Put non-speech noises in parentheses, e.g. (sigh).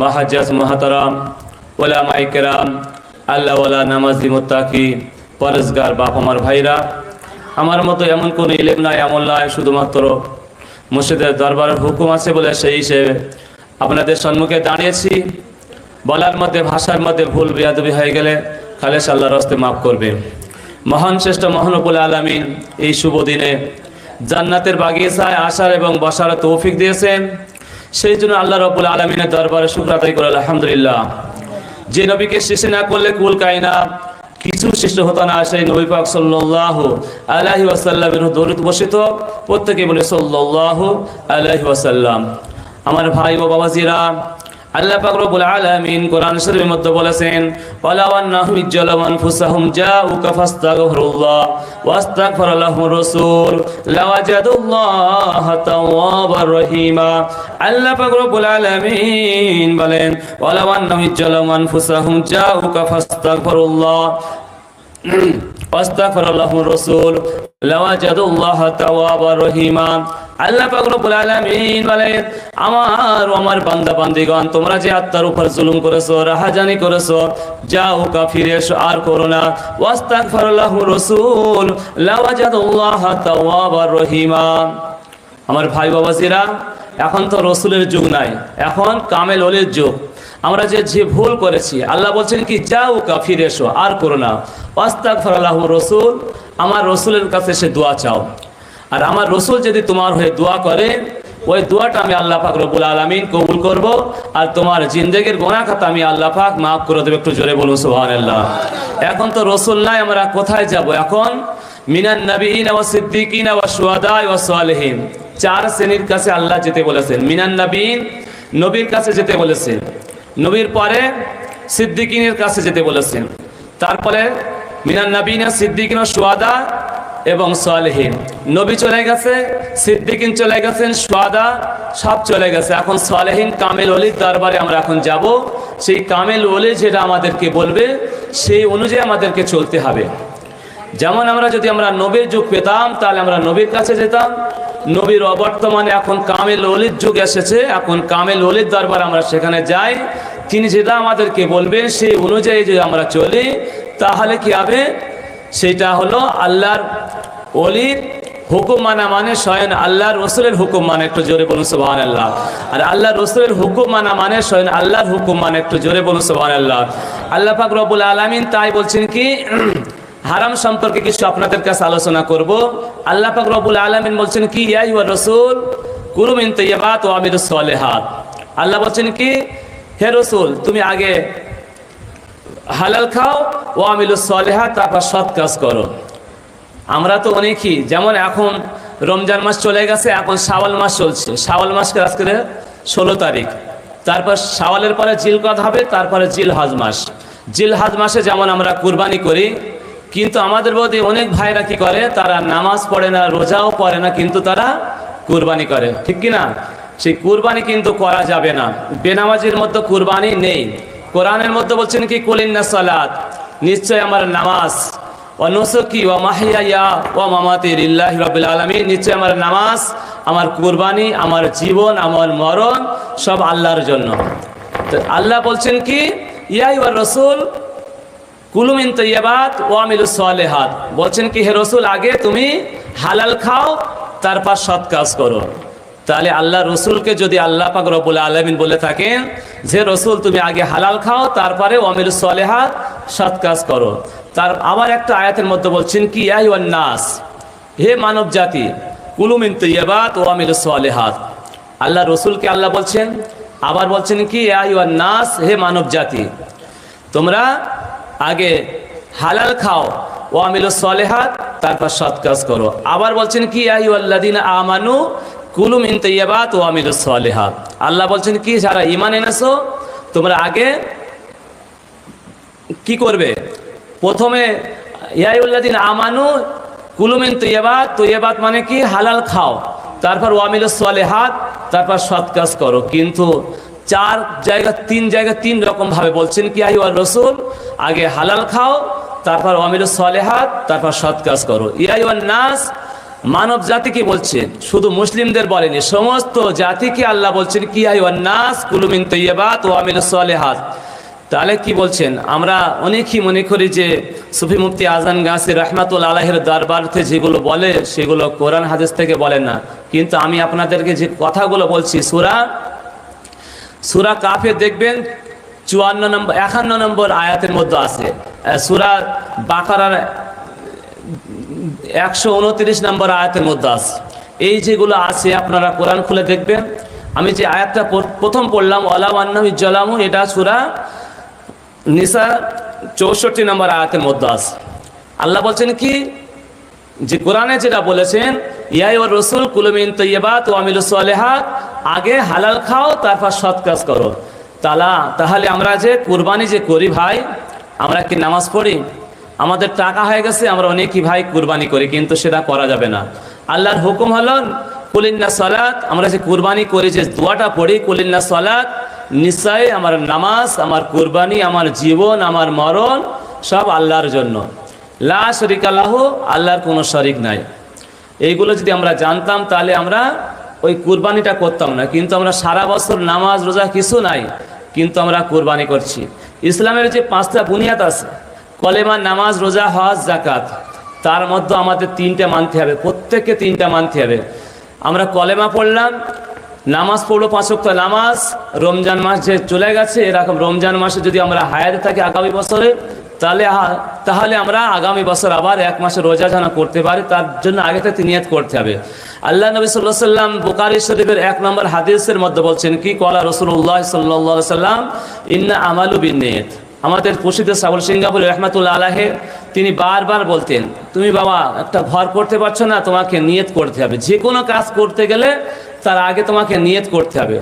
মাহাজাজ মাহাতারাম, OLA মাইকেরাম, আল্লাহ OLA নামাজি মোত্তাকি পরেশগার বাপ আমার ভাইরা। আমার মতো এমন কোনো ইলেম নাই, আমল নাই, শুধুমাত্র মুর্শিদের দরবারের হুকুম আছে বলে সেই হিসেবে আপনাদের সম্মুখে দাঁড়িয়েছি। বলার মধ্যে, ভাষার মধ্যে ভুল বেয়াদবি হয়ে গেলে খালেস আল্লাহর হস্তে মাফ করবে। মহান শ্রেষ্ঠ মহানবুল আলমিন এই শুভ দিনে জান্নাতের বাগিচায় আসার এবং বসার তৌফিক দিয়েছেন। সেই জন্য আল্লাহ রবুল আলমিনের দরবারে শুক্রাতাই করে, আলহামদুলিল্লাহ। যে নবীকে শেষে না করলে কুল কায়না কিছু সৃষ্টি হতো না। সেই নবী পাক সাল্লাহ আলাহি ওয়াসাল্লামের দরিদ বসিত প্রত্যেকে বলে সাল্লাহ আলাহি ওয়াসাল্লাম। আমার ভাই ও বাবাজিরা আল্লাহ পাক রব্বুল আলামিন কোরআন শরীফের মধ্যে বলেছেন, ওয়ালাউ আন্নাহুম ইজ্জালামান ফুসাহুম জাউকা ফাস্তাগফিরুল্লাহ ওয়াস্তাগফার লাহুম রাসূল লাওয়াজাদুল্লাহ তাওয়াবার রহিমা। আল্লাহ পাক রব্বুল আলামিন বলেন, ওয়ালাউ আন্নাহুম ইজ্জালামান ফুসাহুম জাউকা ফাস্তাগফিরুল্লাহ ওয়াস্তাগফার লাহুম রাসূল লাওয়াজাদুল্লাহ তাওয়াবার রহিমা। আল্লাহ রব্বুল আলামিন বলেন, আমার আমার বান্দা বান্দিগণ তোমরা যে আত্মার উপর জুলুম করেছ, রাহাজানি করেছ, যাও কা ফিরে এসো, আর করো না। ওয়াস্তাগফার লাহু রাসূল, লাওয়াজাদুল্লাহ তাওয়াবার রহিমা। আমার ভাই বাবাজিরা, এখন তো রসুলের যুগ নাই, এখন কামেল ওলের যুগ। আমরা যে যে ভুল করেছি, আল্লাহ বলছেন কি, যাও কা ফিরে এসো, আর করো না। ওয়াস্তাক ফরাল্লাহ রসুল, আমার রসুলের কাছে সে দোয়া চাও। আর আমার রসুল যদি তোমার হয়ে দোয়া করে, ওই দোয়াটা আমি আল্লাহ পাক রবুল আলমিন কবুল করব। আর তোমার জিন্দেগির গোনা খাতা আমি আল্লাহ পাক মাফ করে দেবো, একটু জোরে বলুন সোহান এখন তো রসুল নাই, আমরা কোথায় যাব? এখন মিনান নবীন ও সিদ্দিকিন ও সুয়াদা ও সালেহীন। চার শ্রেণির কাছে আল্লাহ যেতে বলেছেন। মিনান নবীন নবীর কাছে যেতে বলেছেন। নবীর পরে সিদ্দিকিনের কাছে যেতে বলেছেন। তারপরে মিনান নবীন সিদ্দিকিন ও সুয়াদা এবং সালেহীন। নবী চলে গেছে, সিদ্দিকিন চলে গেছেন, সোয়াদা সব চলে গেছে। এখন সালেহীন কামেল অলির দরবারে আমরা এখন যাব। সেই কামেল অলি যেটা আমাদেরকে বলবে, সেই অনুযায়ী আমাদেরকে চলতে হবে। যেমন আমরা যদি আমরা নবীর যুগ পেতাম, তাহলে আমরা নবীর কাছে যেতাম। নবীর অবর্তমানে এখন কামেল অলির যুগ এসেছে। এখন কামেল অলির দরবার আমরা সেখানে যাই। তিনি যেটা আমাদেরকে বলবেন, সেই অনুযায়ী যদি আমরা চলি, তাহলে কি হবে? সেটা হলো আল্লাহর অলির হুকুম মানা মানে স্বয়ং আল্লাহর রসুলের হুকুম মানে একটু জোরে বলুন সোহান আল্লাহ আর আল্লাহর রসুলের হুকুম মানা মানে স্বয়ং আল্লাহর হুকুম মানে একটু জোরে বলুন সোহান আল্লাহ আল্লাহ পাক রবুল আলমিন তাই বলছেন কি, (clears throat) হারাম সম্পর্কে কিছু আপনাদের কাছে আলোচনা করব। আল্লাহ পাক রবুল আলমিন বলছেন কি ইয়াই রসুল কুরুমিন তৈবাত ও আমির সালেহাত। আল্লাহ বলছেন কি, হে রসুল, তুমি আগে হালাল খাও ও আমিল সালেহাত, তারপর সৎ কাজ করো। আমরা তো অনেকই, যেমন এখন রমজান মাস চলে গেছে, এখন শাওয়াল মাস চলছে। শাওয়াল মাসকে আজকে ষোলো তারিখ। তারপর শাওয়ালের পরে জিলকদ হবে, তারপরে জিল হজ মাস। জিল হজ মাসে যেমন আমরা কুরবানি করি, কিন্তু আমাদের মধ্যে অনেক ভাইরা কি করে, তারা নামাজ পড়ে না, রোজাও পড়ে না, কিন্তু তারা কুরবানি করে। ঠিক কি না সেই কুরবানি কিন্তু করা যাবে না। বেনামাজির মধ্যে কুরবানি নেই। কোরআনের মধ্যে বলছেন কি কলিন্না সালাত নিশ্চয় আমার নামাজ। অনুসকি ও মাহিয়া ও মামাতির ইল্লাহ রবিল আলমী নিশ্চয় আমার নামাজ, আমার কুরবানি, আমার জীবন, আমার মরণ, সব আল্লাহর জন্য। আল্লাহ বলছেন কি ইয়াই ওর রসুল কুলুমিন তৈবাত ও আমিলু সালেহাত বলছেন কি, হে রসুল, আগে তুমি হালাল খাও, তারপর সৎ কাজ করো। তাহলে আল্লাহ রসুলকে যদি আল্লাহ পাক রবুল আলমিন বলে থাকেন যে রসুল তুমি আগে হালাল খাও, তারপরে অমিল সালেহাত, সৎ কাজ করো। তার আবার একটা আয়াতের মধ্যে বলছেন কি নাস, হে মানব জাতি কুলুমিন তৈবাত ও আমিল সলেহাত। আল্লাহ রসুলকে আল্লাহ বলছেন, আবার বলছেন কি নাস, হে মানব জাতি, তোমরা আগে হালাল খাও ও আমিল সলেহাত, তারপর সৎ কাজ করো। আবার বলছেন কি আল্লাদিন আমানু কুলুম তৈবাত ও আমিল সালেহাত। আল্লাহ বলছেন, কি যারা ইমান এনেছো, তোমরা আগে কি করবে? প্রথমে ইয়াইউল্লাদিন আমানু কুলুমিন তৈবাত তৈবাত মানে কি? হালাল খাও। তারপর ওয়ামিল সালেহাত তারপর সৎ কাজ করো। কিন্তু চার জায়গা, তিন জায়গা, তিন রকম ভাবে বলছেন কি আই রসুল, আগে হালাল খাও, তারপর অমির সালেহাত, তারপর সৎ কাজ করো। ইয়াই নাস মানব জাতিকে বলছেন শুধু মুসলিমদের বলেনি, সমস্ত জাতিকে আল্লাহ বলছেন, কি আই কুলুমিন তাহলে কি বলছেন? আমরা অনেকই মনে করি যে সুফি মুফতি আজান গাছি রহমাতুল আলাহের দরবারতে যেগুলো বলে, সেগুলো কোরআন হাদিস থেকে বলেন না। কিন্তু আমি আপনাদেরকে যে কথাগুলো বলছি, সুরা সুরা কাফে দেখবেন, চুয়ান্ন নম্বর, একান্ন নম্বর আয়াতের মধ্যে আছে। সুরা বাকারার একশো উনত্রিশ নম্বর আয়াতের মধ্যে আছে। এই যেগুলো আছে, আপনারা কোরআন খুলে দেখবেন। আমি যে আয়াতটা প্রথম পড়লাম ওলাম আন্নামি জলামু এটা সুরা নিসা চৌষট্টি নম্বর আয়াতের মধ্যে আছে। আল্লাহ বলছেন কি? যে কোরআনে যেটা বলেছেন ইয়াই ও রসুল কুলমিন তৈবাত ও আমিল সালেহাত, আগে হালাল খাও, তারপর সৎ কাজ করো। তালা তাহলে আমরা যে কুরবানি যে করি ভাই, আমরা কি নামাজ পড়ি? আমাদের টাকা হয়ে গেছে, আমরা অনেকই ভাই কুরবানি করি, কিন্তু সেটা করা যাবে না। আল্লাহর হুকুম হলো, কুলিন্না সালাত, আমরা যে কুরবানি করি, যে দোয়াটা পড়ি, কুলিন্না সালাত নিশ্চয় আমার নামাজ, আমার কুরবানি, আমার জীবন, আমার মরণ, সব আল্লাহর জন্য। লা শরিক আল্লাহ আল্লাহর কোনো শরিক নাই। এইগুলো যদি আমরা জানতাম, তাহলে আমরা ওই কুরবানিটা করতাম না। কিন্তু আমরা সারা বছর নামাজ, রোজা কিছু নাই, কিন্তু আমরা কুরবানি করছি। ইসলামের যে পাঁচটা বুনিয়াদ আছে কলেমা নামাজ, রোজা, হজ জাকাত তার মধ্যে আমাদের তিনটা মানতে হবে, প্রত্যেককে তিনটা মানতে হবে। আমরা কলেমা পড়লাম, নামাজ পড়ল পাঁচ ওয়াক্ত নামাজ, রমজান মাস যে চলে গেছে, এরকম রমজান মাসে যদি আমরা হায়াতে থাকি আগামী বছরে, তাহলে তাহলে আমরা আগামী বছর আবার এক মাসে রোজা যেন করতে পারি, তার জন্য আগে থেকে নিয়ত করতে হবে। আল্লাহ নবী সাল্লাহ সাল্লাম বুকারি শরীফের এক নম্বর হাদিসের মধ্যে বলছেন, কি কলা রসুল্লাহ সাল্লাহ সাল্লাম ইন্না আমালু বিন নিয়ত আমাদের প্রসিদ্ধ সাবল সিঙ্গাপুর রহমাতুল্লা আলাহে তিনি বারবার বলতেন, তুমি বাবা, একটা ঘর করতে পারছ না, তোমাকে নিয়ত করতে হবে। যে কোনো কাজ করতে গেলে তার আগে তোমাকে নিয়ত করতে হবে।